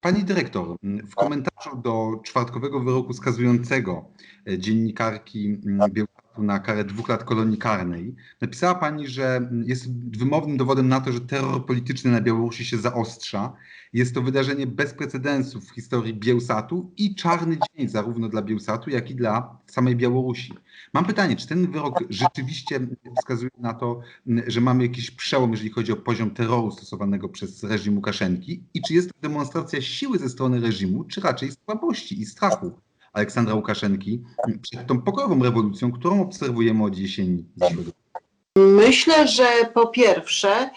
Pani dyrektor, w komentarzu do czwartkowego wyroku skazującego e, dziennikarki m, Białatu na karę dwóch lat kolonii karnej napisała Pani, że jest wymownym dowodem na to, że terror polityczny na Białorusi się zaostrza. Jest to wydarzenie bez precedensu w historii Bielsatu i czarny dzień zarówno dla Bielsatu, jak i dla samej Białorusi. Mam pytanie, czy ten wyrok rzeczywiście wskazuje na to, że mamy jakiś przełom, jeżeli chodzi o poziom terroru stosowanego przez reżim Łukaszenki i czy jest to demonstracja siły ze strony reżimu, czy raczej słabości i strachu Aleksandra Łukaszenki przed tą pokojową rewolucją, którą obserwujemy od jesieni zeszłego? Myślę, że po pierwsze,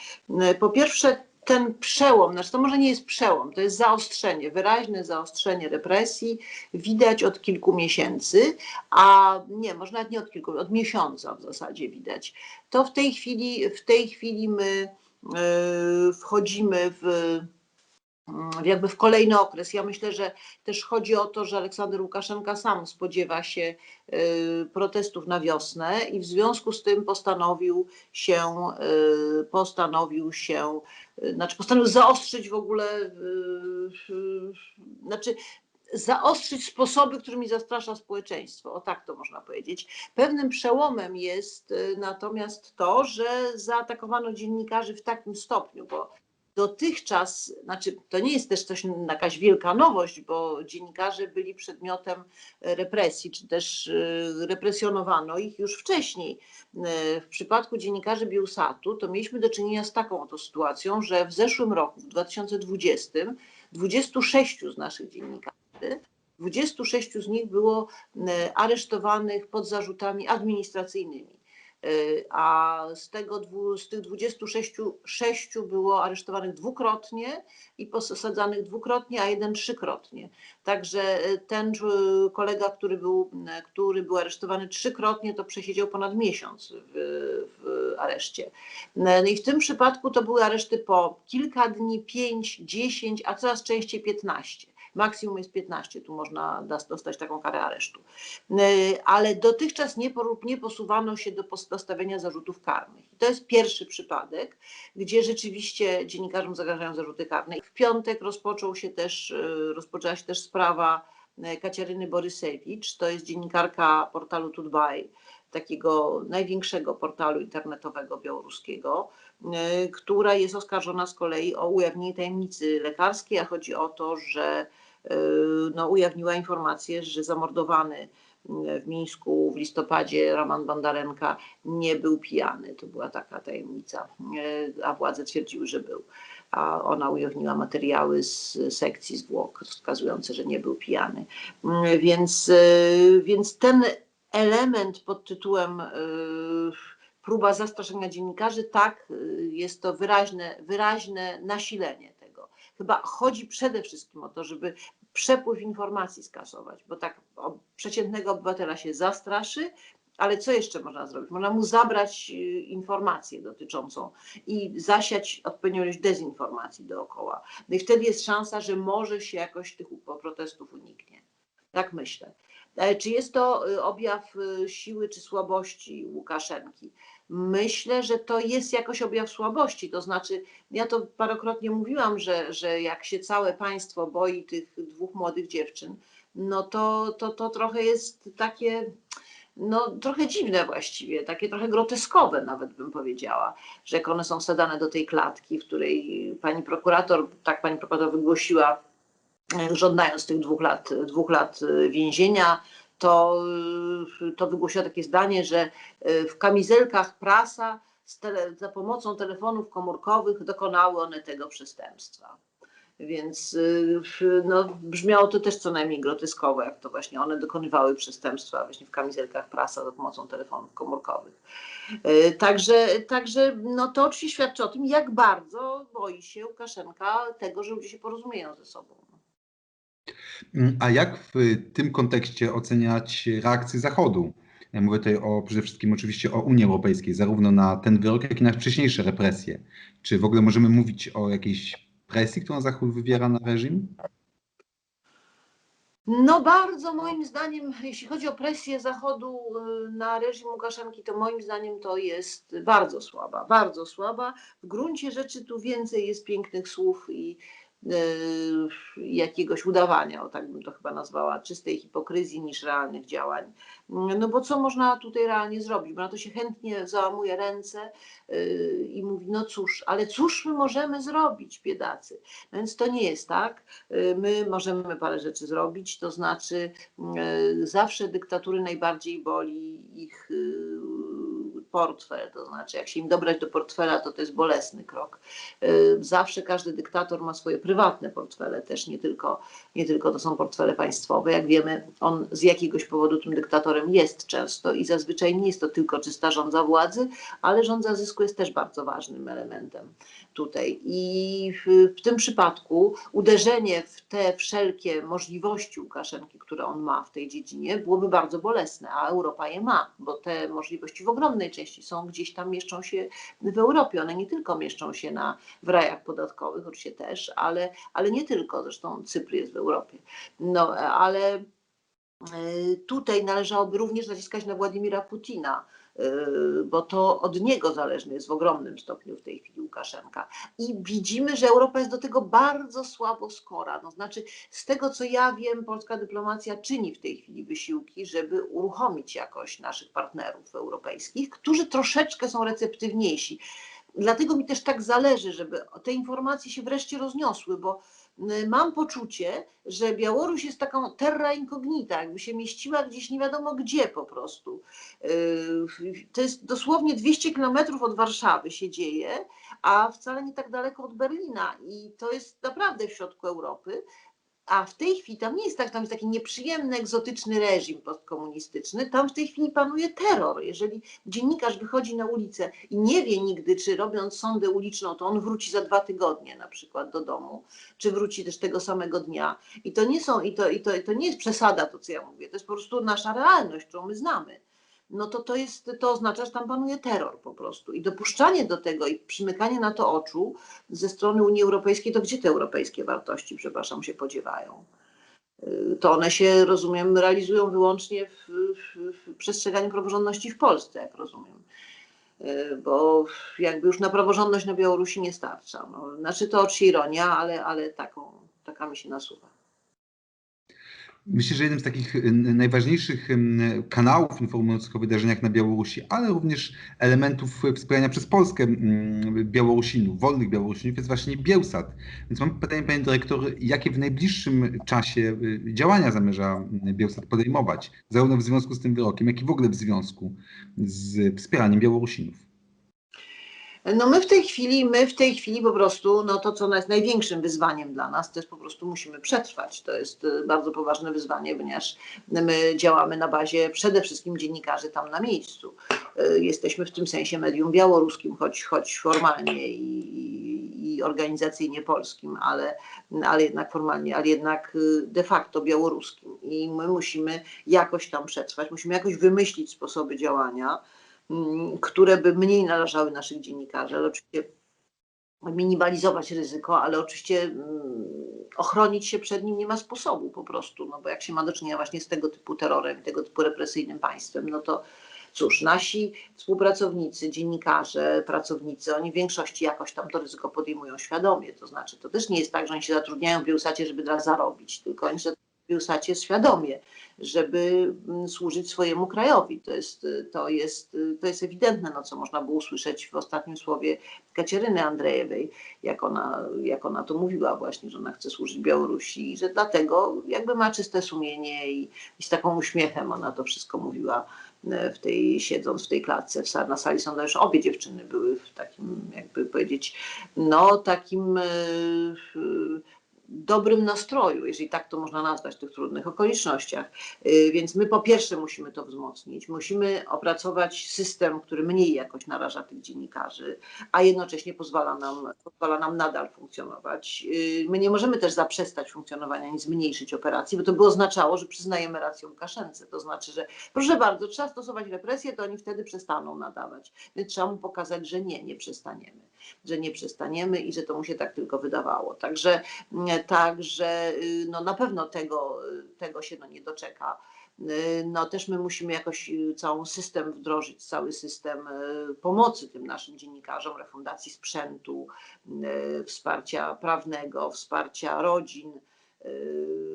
po pierwsze ten przełom, znaczy to może nie jest przełom, to jest zaostrzenie, wyraźne zaostrzenie represji, widać od kilku miesięcy, a nie, może nawet nie od kilku, od miesiąca w zasadzie widać. To w tej chwili, w tej chwili my e, wchodzimy w jakby w kolejny okres. Ja myślę, że też chodzi o to, że Aleksander Łukaszenka sam spodziewa się y, protestów na wiosnę i w związku z tym postanowił się, y, postanowił się, y, znaczy postanowił zaostrzyć w ogóle, znaczy zaostrzyć sposoby, którymi zastrasza społeczeństwo. O tak to można powiedzieć. Pewnym przełomem jest natomiast to, że zaatakowano dziennikarzy w takim stopniu, bo dotychczas, znaczy to nie jest też coś, jakaś wielka nowość, bo dziennikarze byli przedmiotem represji, czy też y, represjonowano ich już wcześniej. Y, W przypadku dziennikarzy Bielsatu to mieliśmy do czynienia z taką oto sytuacją, że w zeszłym roku, w 2020, 26 z naszych dziennikarzy, 26 z nich było y, aresztowanych pod zarzutami administracyjnymi. Y, a z, tego, z tych 26 sześciu było aresztowanych dwukrotnie i posadzanych dwukrotnie, a jeden trzykrotnie. Także y, ten czu- kolega, który był, y, który był aresztowany trzykrotnie, to przesiedział ponad miesiąc w, w areszcie. No i w tym przypadku to były areszty po kilka dni, 5, 10, a coraz częściej 15. Maksimum jest 15, tu można dostać taką karę aresztu. Y, ale dotychczas nie, nie posuwano się do pos- postawienia zarzutów karnych. I to jest pierwszy przypadek, gdzie rzeczywiście dziennikarzom zagrażają zarzuty karne. W piątek rozpoczął się też, y, rozpoczęła się też sprawa y, Kaciaryny Borysewicz, to jest dziennikarka portalu Tudbaj, takiego największego portalu internetowego białoruskiego, która jest oskarżona z kolei o ujawnienie tajemnicy lekarskiej, a chodzi o to, że no, ujawniła informację, że zamordowany w Mińsku w listopadzie Roman Bondarenka nie był pijany. To była taka tajemnica, e, a władze twierdziły, że był. A ona ujawniła materiały z sekcji zwłok wskazujące, że nie był pijany. Więc, więc ten element pod tytułem próba zastraszenia dziennikarzy, tak, jest to wyraźne, wyraźne nasilenie. Chyba chodzi przede wszystkim o to, żeby przepływ informacji skasować, bo tak przeciętnego obywatela się zastraszy, ale co jeszcze można zrobić? Można mu zabrać y, informację dotyczącą i zasiać odpowiednią ilość dezinformacji dookoła. No i wtedy jest szansa, że może się jakoś tych protestów uniknie. Tak myślę. E, Czy jest to y, objaw y, siły czy słabości Łukaszenki? Myślę, że to jest jakoś objaw słabości. To znaczy, ja to parokrotnie mówiłam, że, że jak się całe państwo boi tych dwóch młodych dziewczyn, no to, to, to trochę jest takie, no trochę dziwne właściwie, takie trochę groteskowe nawet bym powiedziała, że jak one są wsadzane do tej klatki, w której pani prokurator, tak pani prokurator wygłosiła, e, żądając tych dwóch lat, dwóch lat e, więzienia, to, e, to wygłosiła takie zdanie, że e, w kamizelkach prasa tele, za pomocą telefonów komórkowych dokonały one tego przestępstwa. Więc y, no, brzmiało to też co najmniej groteskowo, jak to właśnie one dokonywały przestępstwa właśnie w kamizelkach prasa za pomocą telefonów komórkowych. Y, Także, także no, to oczywiście świadczy o tym, jak bardzo boi się Łukaszenka tego, że ludzie się porozumieją ze sobą. Mm, A jak w tym kontekście oceniać reakcję Zachodu? Ja mówię tutaj o, przede wszystkim oczywiście o Unii Europejskiej, zarówno na ten wyrok, jak i na wcześniejsze represje. Czy w ogóle możemy mówić o jakiejś presji, którą Zachód wywiera na reżim? No bardzo moim zdaniem, jeśli chodzi o presję Zachodu y, na reżim Łukaszenki, to moim zdaniem to jest bardzo słaba, bardzo słaba. W gruncie rzeczy tu więcej jest pięknych słów i jakiegoś udawania, o tak bym to chyba nazwała, czystej hipokryzji niż realnych działań. No bo co można tutaj realnie zrobić? Bo na to się chętnie załamuje ręce y, i mówi, no cóż, ale cóż my możemy zrobić, biedacy? No Więc to nie jest tak. Y, My możemy parę rzeczy zrobić, to znaczy zawsze dyktatury najbardziej boli ich portfel, to znaczy jak się im dobrać do portfela, to to jest bolesny krok. Y, Zawsze każdy dyktator ma swoje prywatne portfele też, nie tylko, nie tylko to są portfele państwowe. Jak wiemy, on z jakiegoś powodu tym dyktatorem jest często i zazwyczaj nie jest to tylko czysta rządza władzy, ale rządza zysku jest też bardzo ważnym elementem tutaj. I w, w tym przypadku uderzenie w te wszelkie możliwości Łukaszenki, które on ma w tej dziedzinie, byłoby bardzo bolesne, a Europa je ma, bo te możliwości w ogromnej części są gdzieś tam, mieszczą się w Europie. One nie tylko mieszczą się na, w rajach podatkowych, oczywiście też, ale, ale nie tylko, zresztą Cypr jest w Europie. No, ale y, tutaj należałoby również naciskać na Władimira Putina, bo to od niego zależny jest w ogromnym stopniu w tej chwili Łukaszenka. I widzimy, że Europa jest do tego bardzo słabo skora. No, znaczy, z tego co ja wiem, polska dyplomacja czyni w tej chwili wysiłki, żeby uruchomić jakoś naszych partnerów europejskich, którzy troszeczkę są receptywniejsi. Dlatego mi też tak zależy, żeby te informacje się wreszcie rozniosły, bo y, mam poczucie, że Białoruś jest taką terra incognita, jakby się mieściła gdzieś nie wiadomo gdzie po prostu. Yy, To jest dosłownie 200 kilometrów od Warszawy się dzieje, a wcale nie tak daleko od Berlina i to jest naprawdę w środku Europy. A w tej chwili tam nie jest tak, tam jest taki nieprzyjemny, egzotyczny reżim postkomunistyczny. Tam w tej chwili panuje terror. Jeżeli dziennikarz wychodzi na ulicę i nie wie nigdy, czy robiąc sondę uliczną, to on wróci za dwa tygodnie na przykład do domu, czy wróci też tego samego dnia. I to nie są, i to, i to, i to nie jest przesada to, co ja mówię. To jest po prostu nasza realność, którą my znamy. No to to jest, to oznacza, że tam panuje terror po prostu. I dopuszczanie do tego i przymykanie na to oczu ze strony Unii Europejskiej, to gdzie te europejskie wartości, przepraszam, się podziewają? Y, To one się, rozumiem, realizują wyłącznie w, w, w przestrzeganiu praworządności w Polsce, jak rozumiem. Y, Bo jakby już na praworządność na Białorusi nie starcza. No, znaczy to oczywiście ironia, ale, ale taką, taka mi się nasuwa. Myślę, że jednym z takich y, najważniejszych ym, kanałów informujących o wydarzeniach na Białorusi, ale również elementów wspierania przez Polskę Białorusinów, wolnych Białorusinów jest właśnie Bielsat. Więc mam pytanie, panie dyrektor, jakie w najbliższym czasie y, działania zamierza y, Bielsat podejmować, zarówno w związku z tym wyrokiem, jak i w ogóle w związku z wspieraniem Białorusinów? No my w tej chwili, my w tej chwili po prostu, no to co jest największym wyzwaniem dla nas, to jest po prostu musimy przetrwać. To jest y, bardzo poważne wyzwanie, ponieważ my działamy na bazie przede wszystkim dziennikarzy tam na miejscu. Y, Jesteśmy w tym sensie medium białoruskim, choć, choć formalnie i, i organizacyjnie polskim, ale, ale jednak formalnie, ale jednak y, de facto białoruskim. I my musimy jakoś tam przetrwać, musimy jakoś wymyślić sposoby działania, które by mniej narażały naszych dziennikarzy, ale oczywiście minimalizować ryzyko, ale oczywiście mm, ochronić się przed nim nie ma sposobu po prostu, no bo jak się ma do czynienia właśnie z tego typu terrorem tego typu represyjnym państwem, no to cóż, nasi współpracownicy, dziennikarze, pracownicy, oni w większości jakoś tam to ryzyko podejmują świadomie, to znaczy to też nie jest tak, że oni się zatrudniają w Bielsacie, żeby teraz zarobić, tylko oni się w Bielsacie świadomie, żeby mm, służyć swojemu krajowi. To jest, to jest, to jest ewidentne, no co można było usłyszeć w ostatnim słowie Kacieryny Andrejewej, jak ona, jak ona to mówiła właśnie, że ona chce służyć Białorusi i że dlatego jakby ma czyste sumienie i, i z taką uśmiechem ona to wszystko mówiła e, w tej, siedząc w tej klatce w, na sali sądowej, obie dziewczyny były w takim, jakby powiedzieć, no takim e, dobrym nastroju, jeżeli tak to można nazwać w tych trudnych okolicznościach. Y, Więc my po pierwsze musimy to wzmocnić, musimy opracować system, który mniej jakoś naraża tych dziennikarzy, a jednocześnie pozwala nam, pozwala nam nadal funkcjonować. Y, My nie możemy też zaprzestać funkcjonowania, ani zmniejszyć operacji, bo to by oznaczało, że przyznajemy rację Łukaszence. To znaczy, że proszę bardzo, trzeba stosować represję, to oni wtedy przestaną nadawać. Więc trzeba mu pokazać, że nie, nie przestaniemy. Że nie przestaniemy i że to mu się tak tylko wydawało. Także, także no na pewno tego, tego się no nie doczeka. No też my musimy jakoś cały system wdrożyć, cały system y, pomocy tym naszym dziennikarzom, refundacji sprzętu, y, wsparcia prawnego, wsparcia rodzin. Y,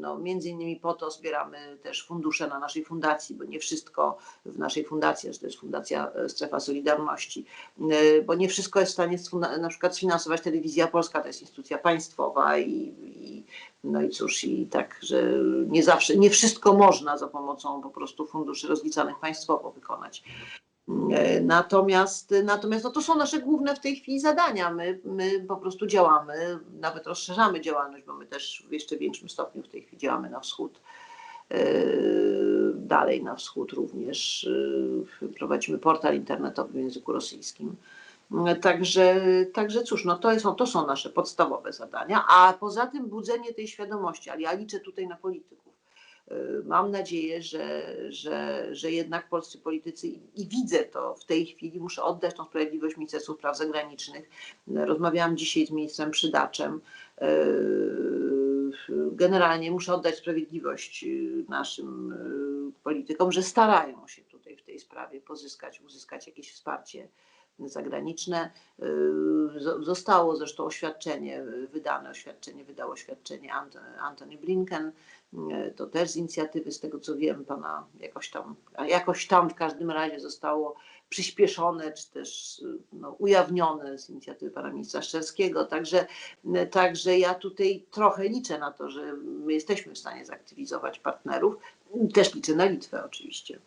No, między innymi po to zbieramy też fundusze na naszej fundacji, bo nie wszystko w naszej fundacji, że to jest Fundacja e, Strefa Solidarności, y, bo nie wszystko jest w stanie na przykład sfinansować Telewizja Polska, to jest instytucja państwowa i, i no i cóż, i tak, że nie zawsze, nie wszystko można za pomocą po prostu funduszy rozliczanych państwowo wykonać. E, Natomiast, natomiast no to są nasze główne w tej chwili zadania. My, my po prostu działamy, nawet rozszerzamy działalność, bo my też w jeszcze większym stopniu w tej chwili działamy na wschód. E, Dalej na wschód również e, prowadzimy portal internetowy w języku rosyjskim. Także, także cóż, no to, są, to są nasze podstawowe zadania, a poza tym budzenie tej świadomości, ale ja liczę tutaj na polityków. E, Mam nadzieję, że, że, że jednak polscy politycy, i, widzę to w tej chwili, muszę oddać tą sprawiedliwość Ministerstwu Spraw Zagranicznych. Rozmawiałam dzisiaj z ministrem Przydaczem. E, Generalnie muszę oddać sprawiedliwość e, naszym politykom, że starają się tutaj w tej sprawie pozyskać, uzyskać jakieś wsparcie zagraniczne. Y, zo- Zostało zresztą oświadczenie wydane, oświadczenie wydało oświadczenie Ant- Antony Blinken. Y, To też z inicjatywy, z tego co wiem, pana jakoś tam, jakoś tam w każdym razie zostało przyspieszone, czy też no, ujawnione z inicjatywy pana ministra Szczerskiego. Także, także ja tutaj trochę liczę na to, że my jesteśmy w stanie zaktywizować partnerów. Też liczę na Litwę oczywiście.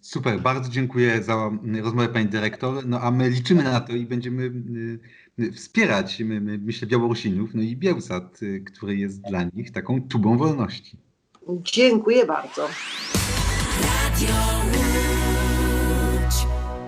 Super, bardzo dziękuję za mm, rozmowę pani dyrektor. No a my liczymy na to i będziemy y, y, wspierać, my, my, myślę, Białorusinów, no i Bielsat, y, który jest dla nich taką tubą wolności. Dziękuję bardzo. Radio